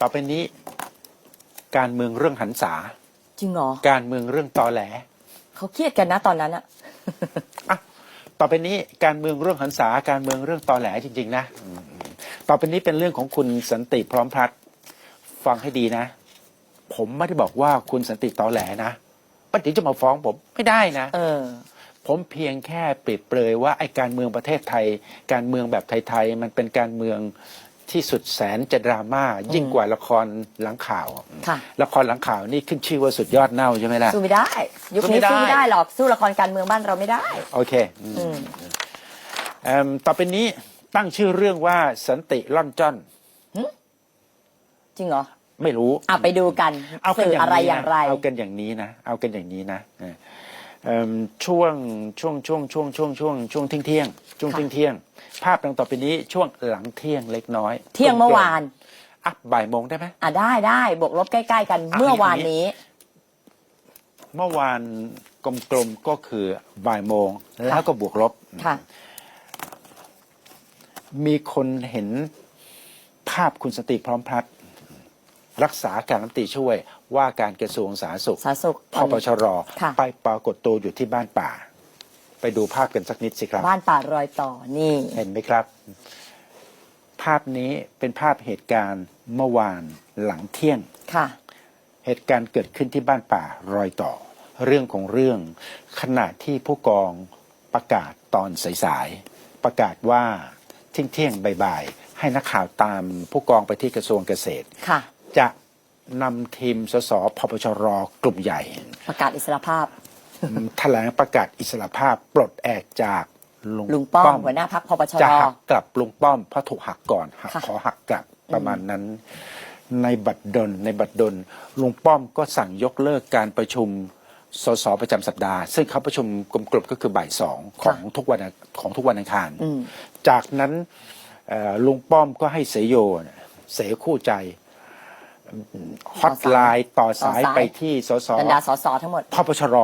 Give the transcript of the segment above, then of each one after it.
ต่อไปนี้ การเมืองเรื่องหันษา จริงเหรอ การเมืองเรื่องตอแหลเขาเครียดกันนะตอนนั้นอะ อะต่อไปนี้การเมืองเรื่องหันษาการเมืองเรื่องตอแหลจริง ๆ นะอืมต่อไปนี้เป็นเรื่องของคุณสันติพร้อมพลัดฟังให้ดีนะ ผมไม่ได้บอกว่าคุณสันติตอแหลนะป้าติ๋วจะมาฟ้องผมไม่ได้นะ เออ ผมเพียงแค่เปรียบเปรยว่าไอ้การเมืองประเทศไทย การเมืองแบบไทย ๆ มันเป็นการเมือง ที่สุดแสนจะดราม่ายิ่งกว่าละครหลังข่าว ค่ะ ละครหลังข่าวนี่ขึ้นชื่อว่าสุดยอดเน่าใช่ไหมล่ะ สู้ไม่ได้ ยุคสู้ไม่นี้ได้สู้ไม่ได้หรอกสู้ละครการเมืองบ้านเราไม่ได้ โอเคอืมอืมเอิ่มต่อไปนี้ตั้งชื่อเรื่องว่าสันติล่อนจ้อนจริงเหรอไม่รู้ อะไปดูกันเอากันสื่ออย่างอะไรนี้อย่างไรนะเอากันอย่างนี้นะ เอากันอย่างนี้นะเออเอิ่ม ช่วงช่วงช่วงช่วงช่วงช่วงช่วงเที่ยงเที่ยงช่วงเที่ยงเที่ยงภาพดังต่อไปนี้ช่วงหลังเที่ยงเล็กน้อย เที่ยงเมื่อวานอะบ่ายโมงได้ไหมอะได้ได้บวกลบใกล้ ๆ กันอะเมื่อวานนี้ เมื่อวานกลมๆก็คือบ่ายโมงแล้วก็บวกลบค่ะมีคนเห็นภาพคุณสติพร้อมพลัดรักษาการรัฐมนตรีช่วย ว่าการกระทรวงสาธารณสุขสาธารณสุขพปชรค่ะ ไปปรากฏตัวอยู่ที่บ้านป่า ไปดูภาพกันสักนิดสิครับ บ้านป่ารอยต่อนี่ เห็นไหมครับ ภาพนี้เป็นภาพเหตุการณ์เมื่อวานหลังเที่ยง ค่ะ เหตุการณ์เกิดขึ้นที่บ้านป่ารอยต่อ เรื่องของเรื่องขณะที่ผู้กองประกาศตอนสายๆประกาศว่าเที่ยงเที่ยงๆบ่ายๆให้นักข่าวตามผู้กองไปที่กระทรวงเกษตร ค่ะ จะ นำทีมสสพปชรกลุ่มใหญ่ ประกาศอิสรภาพแถลงประกาศอิสรภาพปลดแอกจากลุงลุงป้อมหัวหน้าพักพปชจะรหักกลับลุงป้อมเพราะถูกหักก่อนหักค่ะขอหักกลับประมาณนั้น ในบัตรดลในบัตรดลลุงป้อมก็สั่งยกเลิกการประชุมสสประจำสัปดาห์ ซึ่งเขาประชุมกลมๆก็คือบ่ายสองของทุกวันอังของทุกวันอังคารอืมจากนั้นเอ่อลุงป้อมก็ให้เสยโยเนี่ยเสยคู่ใจ ฮอตไลน์ต่อสายต่อสาย ไปที่สสบรรดาสสทั้งหมด พปชร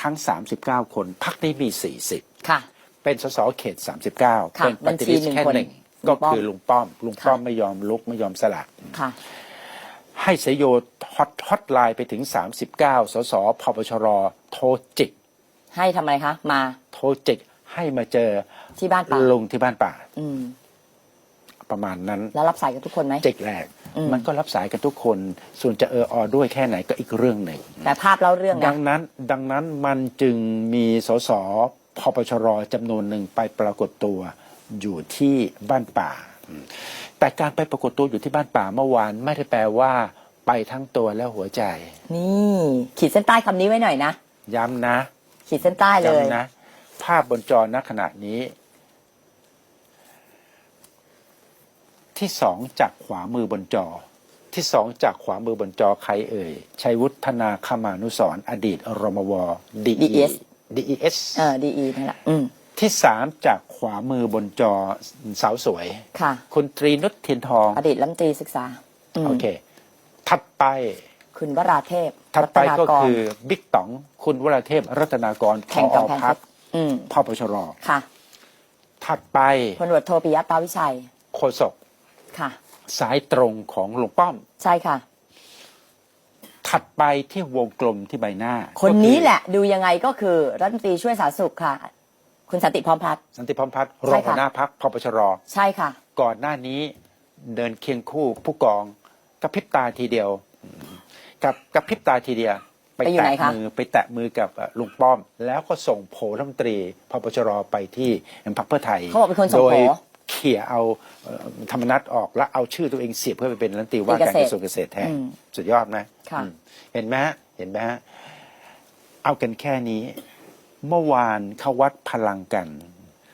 ทั้ง 39 คนพักนี้มี 40 ค่ะ เป็นสสเขต 39 ค่ะเป็นปฏิริษีบัญชีหนึ่งแค่คนหนึ่งลุก็งป้อมคือลุงป้อม ลุงป้อมค่ะ ไม่ยอมลุกไม่ยอมสละค่ะ ให้เสยโยฮอตฮอตไลน์ไปถึง 39 สสพปชรโทรจิก ให้ทำอะไรคะ มาโทรจิกให้มาเจอที่บ้านป่าลงที่บ้านป่าอืม ประมาณนั้น แล้วรับสายกับทุกคนไหมจิกแรกอื มมันก็รับสายกันทุกคน ส่วนจะเอออด้วยแค่ไหนก็อีกเรื่องหนึ่งแต่ภาพเล่าเรื่องดันะ งนั้นดังนั้นมันจึงมีสสพปชรจำนวนหนึ่งไปปรากฏตัวอยู่ที่บ้านป่า แต่การไปปรากฏตัวอยู่ที่บ้านป่าเมื่อวานไม่ได้แปลว่า ไปทั้งตัวและหัวใจ นี่ ขีดเส้นใต้คำนี้ไว้หน่อยนะ ย้ำนะ ขีดเส้นใต้เลย ย้ำนะ ภาพบนจอณขณะนี้ ที่สองจากขวามือบนจอ ที่สองจากขวามือบนจอใครเอ่ยชัยวุฒนาคมานุสรณ์อดีตรมว DES DES เออดีนั่นแหละอืมที่สามจากขวามือบนจอสาวสวยค่ะ คุณตรีนุชเทียนทอง อดีตรัฐมนตรีศึกษาอืมโอเค ถัดไป คุณวราเทพถัดไปรัตนากก็รคือบิ๊กต๋องคุณวราเทพรัตนากรพแข่งอกำแพงพัเพกชรอืมพปชรค่ะ ถัดไปพลตำรวจโทปิยะตาวิชัยโฆษก ค่ะ สายตรงของลุงป้อม ใช่ค่ะ ถัดไปที่วงกลมที่ใบหน้าคนนี้ก็อแหละดูยังไงก็คือรัฐมนตรีช่วยสาธารณสุขค่ะ คุณสันติพร้อมพัฒน์ สันติพร้อมพัฒน์ใช่รองค่ะหัวหน้าพักพปชร ใช่ค่ะ ก่อนหน้านี้เดินเคียงคู่ผู้กองกระพริบตาทีเดียว กับกระพริบตาทีเดียว ไปไปอยู่ไหนแตะคะ มือไปแตะมือกับเอ่อลุงป้อม แล้วก็ส่งโผล่รัฐมนตรีพปชรไปที่พรรคเพื่อไทยเขาบอกเป็นคนส่งโดยโผ เขี่ยเอาเอ่อธรรมนัตออกแล้วเอาชื่อตัวเองเสียบเพื่อไปเป็นรัฐมนตรีว่าการกระทรวงเกษตรแทนอืมสุดยอดไหมค่ะอืมเห็นไหมฮะเห็นไหมฮะเอากันแค่นี้ เมื่อวานเขาวัดพลังกัน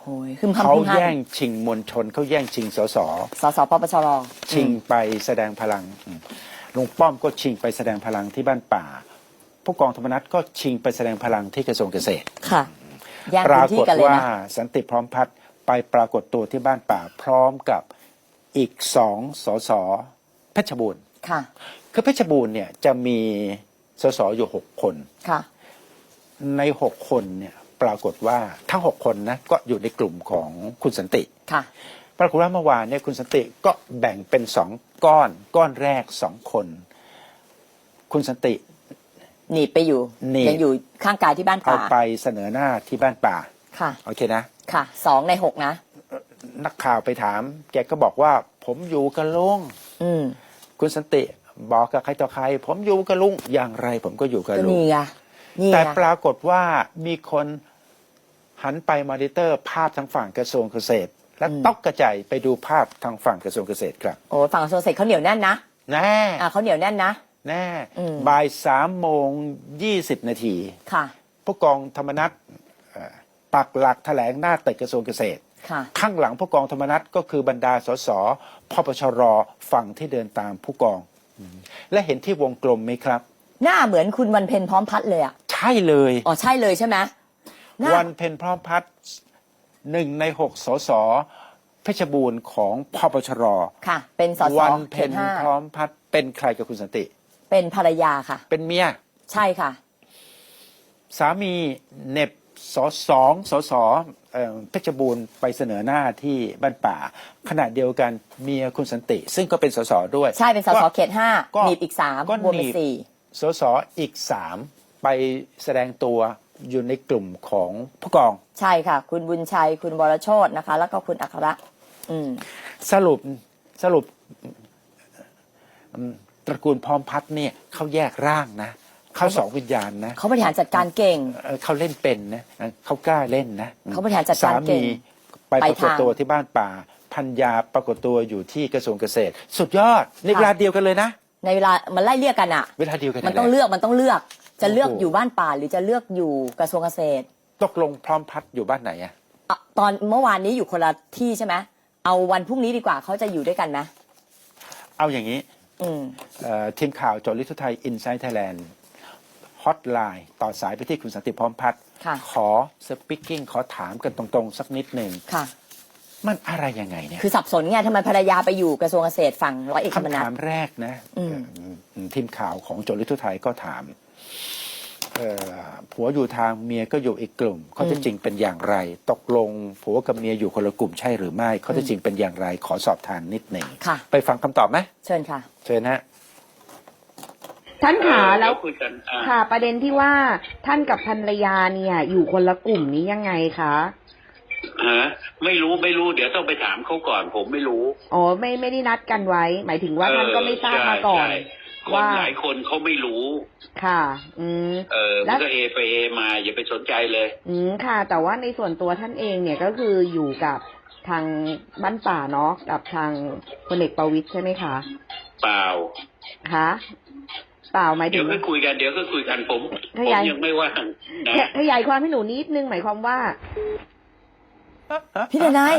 โอ้ยคือพัมเขาพึ่งห้าแย่งชิงมวลชนเขาแย่งชิงสสสสปปชรชิงอืมไปแสดงพลังอืมลุงป้อมก็ชิงไปแสดงพลังที่บ้านป่าผู้กองธรรมนัฐก็ชิงไปแสดงพลังที่กระทรวงเกษตรค่ะแย่งปพื้รานที่กฏกันเลยว่านะสันติพร้อมพัฒน์ ไปปรากฏตัวที่บ้านป่าพร้อมกับอีกสองสสเพชรบูรณ์ค่ะ คือเพชรบูรณ์เนี่ยจะมีสสอยู่หกคนค่ะ ในหกคนเนี่ยปรากฏว่าทั้งหกคนนะก็อยู่ในกลุ่มของคุณสันติค่ะ ปรากฏว่าเมื่อวานเนี่ยคุณสันติก็แบ่งเป็นสองก้อนก้อนแรกสองคน คุณสันติหนีบไปอยู่หนีบยังอยู่ข้างกายที่บ้านเอาป่าไปเสนอหน้าที่บ้านป่าค่ะโอเคนะ ค่ะสองในหกนะ นักข่าวไปถาม แกก็บอกว่า ผมอยู่กับลุงอืมคุณสันติบอกกับใครต่อใคร ผมอยู่กับลุงอย่างไร ผมก็อยู่กับก็ลุงนี่ไงนี่แต่ไงปรากฏว่ามีคนหันไปมอนิเตอร์ภาพทางฝั่งกระทรวงเกษตร และตอกกระจายไปดูภาพทางฝั่งกระทรวงเกษตรครับ โอ้ฝั่งกระทรวงเกษตรเขาเหนียวแน่นนะแน่อ่าเขาเหนียวแน่นนะ แน่อืม บ่ายสามโมงยี่สิบนาที ค่ะ ผู้กองธรรมนัฐเอ่อ ปักหลักแถลงหน้าตึกกระทรวงเกษตรค่ะข้างหลังผู้กองธรรมนัฐก็คือบรรดาสสพปชรฝั่งที่เดินตามผู้กอง และเห็นที่วงกลมไหมครับ หน้าเหมือนคุณวันเพ็ญพร้อมพัดเลยอะใช่เลยอ๋อใช่เลยใช่ไหมหน้าวันเพ็ญพร้อมพัฒน์หนึ่งในหกสสเพชรบูรณ์ของพปชรค่ะ เป็นสสวันเขเพ็ตญห้าพร้อมพัฒน์เป็นใครกับคุณสันติ เป็นภรรยาค่ะ เป็นเมีย ใช่ค่ะ สามีเหน็บ สสองสสเอ่อเพชรบูรณ์ไปเสนอหน้าที่บ้านป่า ขณะเดียวกันเมียคุณสันติ ซึ่งก็เป็นสสด้วย ใช่เป็นสสเขตห้าก็หนีบอีกสามก็รวมหนีเป็นบสี่สสอีกสามไปแสดงตัวอยู่ในกลุ่มของผู้กอง ใช่ค่ะ คุณบุญชัยคุณวรโชตนะคะ แล้วก็คุณอัคระอืมสรุปสรุปอืมตระกูลพร้อมพัฒน์เนี่ยเขาแยกร่างนะ เขาสองวิญญาณนะเขาบริหารจัดการเก่งเอ่อเขาเล่นเป็นนะเขากล้าเล่นนะเขาบริหารจัดการสาเก่มีงไปปไปรากฏทางตัวที่บ้านป่าพัญญาปรากฏตัวอยู่ที่กระทรวงเกษตร สุดยอดในเวลาเดียวกันเลยนะ ในเวลามันไล่เรียกกันอะ เวลาเดียวกันมันต้องแหละเลือกมันต้องเลือก จะเลือกโอ้โหอยู่บ้านป่าหรือจะเลือกอยู่กระทรวงเกษตรตกลงพร้อมพัฒน์อยู่บ้านไหนอะอะตอนเมื่อวานนี้อยู่คนละที่ใช่ไหมเอาวันพรุ่งนี้ดีกว่าเขาจะอยู่ด้วยกันไหมเอาอย่างนี้อืม เอ่อทีมข่าวโจลิทุไทยอินไซต์ไทยแลนด์ฮ อตไลน์ต่อสายไปที่คุณสันติพร้อมพัฒน์ค่ะ ขอสปิกกิ้งขอถามกันตรงๆ สักนิดหนึ่งค่ะ มันอะไรยังไงเนี่ยคือสับสนไงทำไมภรรยาไปอยู่กระทรวงเกษตรฝั่งร้อยเอกธรรมคำนัถาฐมแรกนะอืม เอ่อทีมข่าวของโจลิทุไทยก็ถามเอ่อผัวอยู่ทางเมียก็อยู่อีกกลุ่มข้อเท็จจริงเป็นอย่างไร ตกลงผัวกับเมียอยู่คนละกลุ่มใช่หรือไม่ข้อเท็จจริงเป็นอย่างไร ขอสอบทานนิดหนึ่งค่ะ ไปฟังคำตอบไหมเชิญค่ะ เชิญฮะ ท่านขาแล้วเดี๋ยคุยกันอ่าค่ะ ประเด็นที่ว่าท่านกับภรรยาเนี่ย อยู่คนละกลุ่มนี้ยังไงคะฮะไม่รู้ไม่รู้เดี๋ยวต้องไปถามเขาก่อน ผมไม่รู้อ๋อไม่ไม่ได้นัดกันไว้ หมายถึงว่าท่านก็ไม่ทราบมาก่อนใช่ใช่คนว่าหลายคนเขาไม่รู้ ค่ะ อืม เออแล้มันวก็เอไปเอมาอย่าไปสนใจเลย อืมค่ะ แต่ว่าในส่วนตัวท่านเองเนี่ยก็คืออยู่กับทางบ้านป่าเนาะกับทางพลเอกประวิตยใช่ไหมคะ เปล่า คะ เปล่าหมายเดี๋ถึยวงก็คุยกันเดี๋ยวก็คุยกันผมขผมยายยังไม่ว่างนะขขยายความให้หนูนิดนึงหมายความว่า พี่ดนาย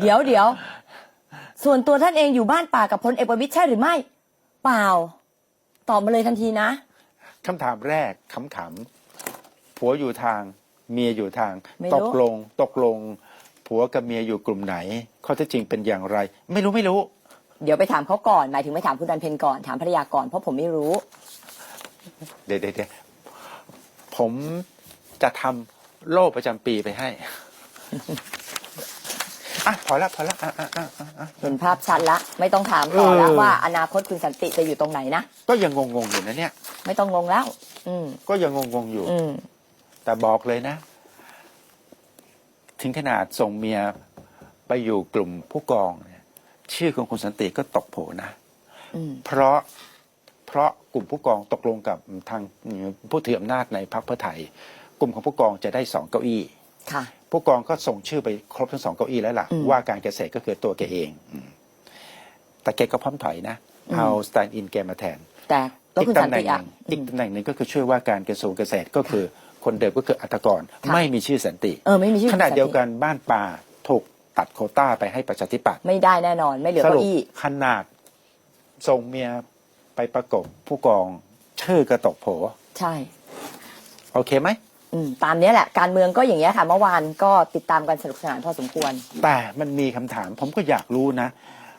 เดี๋ยวเดี๋ยวส่วนตัวท่านเองอยู่บ้านป่ากับพลเอกประวิตยใช่หรือไม่ เปล่า ตอบมาเลยทันทีนะคำถามแรกขำๆผัวอยู่ทาง เมียอยู่ทางไม่ตรู้กลง ตกลง ผัวกับเมียอยู่กลุ่มไหน ข้อเท็จจริงเป็นอย่างไร ไม่รู้ไม่รู้ เดี๋ยวไปถามเขาก่อน หมายถึงไปถามคุณดันเพนก่อน ถามภรรยาก่อน เพราะผมไม่รู้ เดี๋ยวเดี๋ยวเดี๋ยวผมจะทำโล่ประจำปีไปให้ อะพอละพอละอะอะอะอะอะเห็นภาพชัดละ ไม่ต้องถามต่อแล้วเออว่าอนาคตคุณสันติจะอยู่ตรงไหนนะ ก็ยังงงๆอยู่นะเนี่ย ไม่ต้องงงแล้ว อืม ก็ยังงงๆอยู่ อืม แต่บอกเลยนะ ถึงขนาดส่งเมียไปอยู่กลุ่มผู้กองเนี่ย ชื่อของคุณสันติก็ตกโผนะอืมเพราะเพราะกลุ่มผู้กองตกลงกับทางผู้ถืออำนาจในพรรคเพื่อไทย กลุ่มของผู้กองจะได้สองเก้าอี้ค่ะผู้กองก็ส่งชื่อไปครบทั้งสองเก้าอี้แล้วล่ะอืมว่าการเกษตรก็คือตัวแกเองอืมแต่แกก็พร้อมถอยนะอืมเอาสแตนด์อินแกมาแทนแต่แล้วอีกคุณสัตำนแหน่ติงหอะนึ่งอีกตำแหน่งหนึ่งก็คือช่วยว่าการกระทรวงเกษตรก็คือคนเดิมก็คืออัตกรค่ะไม่มีชื่อสันติ เออไม่มีชื่อขณะคุณสัติเดียวกันบ้านป่าถูก ตัดโควต้าไปให้ประชาธิปัตย์ไม่ได้แน่นอน ไม่เหลือสรุเก้าปอี้ ขนาดส่งเมียไปประกบผู้กองชื่อกระตกโผใช่ โอเคไหม อืมตามเนี้ยแหละ การเมืองก็อย่างเงี้ยค่ะ เมื่อวานก็ติดตามกันสนุกสนานพอสมควร แต่มันมีคำถามผมก็อยากรู้นะ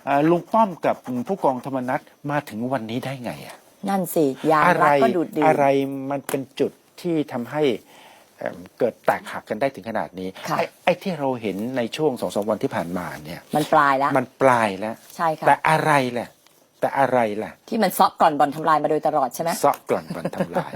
เอ่อลุงป้อมกับผู้กองธรรมนัฐมาถึงวันนี้ได้ไงอะนั่นสิ ยามอะไรรักก็ดูดดื่มอะไรมันเป็นจุดที่ทำให้ เอิ่มเกิดแตกหักกันได้ถึงขนาดนี้ค่ะไอ้ไอ้ที่เราเห็นในช่วงสองสามวันที่ผ่านมาเนี่ย มันปลายแล้ว มันปลายแล้วใช่ค่ะแต่อะไรแหละแต่อะไรล่ะ ที่มันซอกก่อนบอลทำลายมาโดยตลอดใช่ไหมซอกกล่อนบันทำลาย